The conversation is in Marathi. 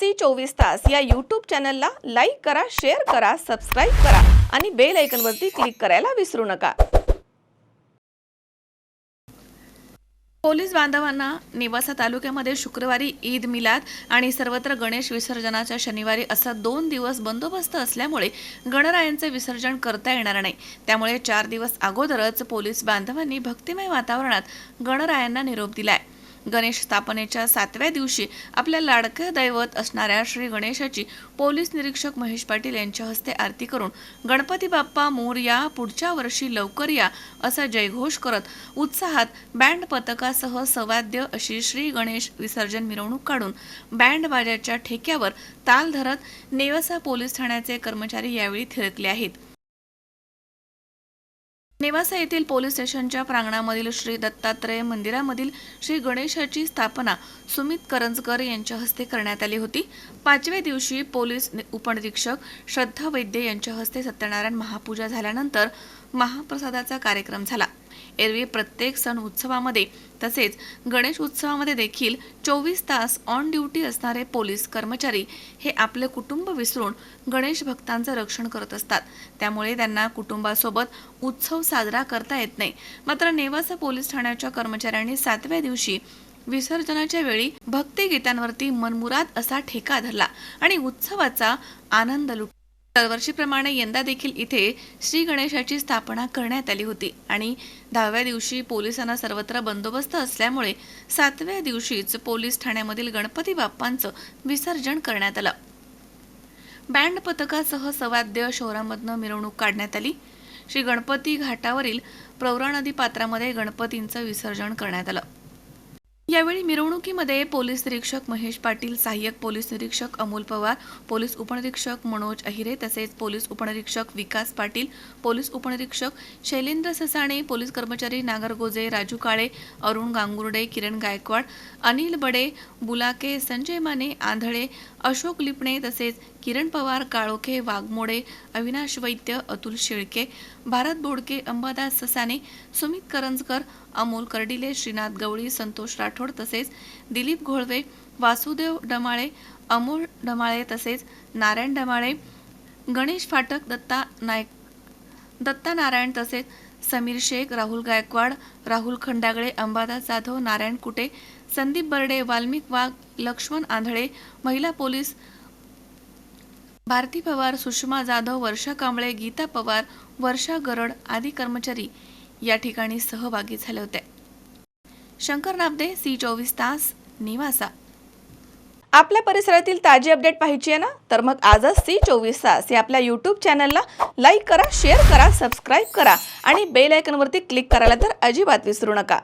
सी चोवीस तास या यूट्यूब चॅनलला लाईक करा शेअर करा सबस्क्राईब करा आणि बेल ऐकनवरती क्लिक करायला विसरू नका. पोलीस बांधवांना नेवासा तालुक्यामध्ये शुक्रवारी ईद मिलाद आणि सर्वत्र गणेश विसर्जनाच्या शनिवारी असा दोन दिवस बंदोबस्त असल्यामुळे गणरायांचे विसर्जन करता येणार नाही. त्यामुळे चार दिवस अगोदरच पोलीस बांधवांनी भक्तिमय वातावरणात गणरायांना निरोप दिलाय. गणेश स्थापनेच्या सातव्या दिवशी आपल्या लाडक्या दैवत असणाऱ्या श्री गणेशाची पोलीस निरीक्षक महेश पाटील यांच्या हस्ते आरती करून गणपती बाप्पा मोर या पुढच्या वर्षी लवकर या असा जयघोष करत उत्साहात बँड पथकासह सवाद्य अशी श्री गणेश विसर्जन मिरवणूक काढून बँड बाजाच्या ठेक्यावर ताल धरत नेवसा पोलीस ठाण्याचे कर्मचारी यावेळी थिरकले आहेत. नेवासा येथील पोलीस स्टेशनच्या प्रांगणामधील श्री दत्तात्रय मंदिरामधील श्री गणेशाची स्थापना सुमित करंजकर यांच्या हस्ते करण्यात आली होती. पाचव्या दिवशी पोलीस उपनिरीक्षक श्रद्धा वैद्य यांच्या हस्ते सत्यनारायण महापूजा झाल्यानंतर महाप्रसादाचा कार्यक्रम झाला. एरवी प्रत्येक सण उत्सवामध्ये तसेच गणेश उत्सवामध्ये देखील चोवीस तास ऑन ड्युटी असणारे पोलीस कर्मचारी हे आपले कुटुंब विसरून गणेश भक्तांचं रक्षण करत असतात. त्यामुळे त्यांना कुटुंबासोबत उत्सव साजरा करता येत नाही. मात्र नेवासा पोलीस ठाण्याच्या कर्मचाऱ्यांनी सातव्या दिवशी विसर्जनाच्या वेळी भक्तिगीतांवरती मनमुराद असा ठेका धरला आणि उत्सवाचा आनंद लुट दरवर्षीप्रमाणे यंदा देखील इथे श्री गणेशाची स्थापना करण्यात आली होती. आणि दहाव्या दिवशी पोलिसांना सर्वत्र बंदोबस्त असल्यामुळे सातव्या दिवशीच पोलीस ठाण्यामधील गणपती बाप्पांचं विसर्जन करण्यात आलं. बँड पथकासह सवाद्य शहरामधनं मिरवणूक काढण्यात आली. श्री गणपती घाटावरील प्रवरा नदी पात्रामध्ये गणपतींचं विसर्जन करण्यात आलं. यावेळी मिरवणुकीमध्ये पोलीस निरीक्षक महेश पाटील सहाय्यक पोलीस निरीक्षक अमोल पवार पोलीस उपनिरीक्षक मनोज अहिरे तसेच पोलीस उपनिरीक्षक विकास पाटील पोलीस उपनिरीक्षक शैलेंद्र ससाणे पोलीस कर्मचारी नागर गोजे राजू काळे अरुण गांगुर्डे किरण गायकवाड अनिल बडे बुलाके संजय माने आंधळे अशोक लिपणे तसेच किरण पवार काळोखे वाघमोडे अविनाश वैद्य अतुल शेळके भारत बोडके अंबादास ससाने सुमित करंजकर अमोल कर्डिले श्रीनाथ गवळी संतोष राठोड तसेच दिलीप घोळवे वासुदेव डमाळे अमोल डमाळे तसेच नारायण डमाळे गणेश फाटक दत्ता नायक दत्ता नारायण तसेच समीर शेख राहुल गायकवाड राहुल खंडागळे अंबादास जाधव नारायण कुटे संदीप बर्डे वाल्मिक वाघ लक्ष्मण आंधळे महिला पोलीस भारती पवार सुषमा जाधव वर्षा कांबळे गीता पवार वर्षा गरड आदी कर्मचारी या ठिकाणी सहभागी झाले होते. शंकर नाबदे सी चोवीस तास निवासा. आपल्या परिसरातील ताजी अपडेट पाहिजे आहे ना? तर मग आजच सी चोवीस तास या आपल्या यूट्यूब चॅनलला लाईक करा शेअर करा सबस्क्राईब करा आणि बेल आयकनवरती क्लिक करायला तर अजिबात विसरू नका.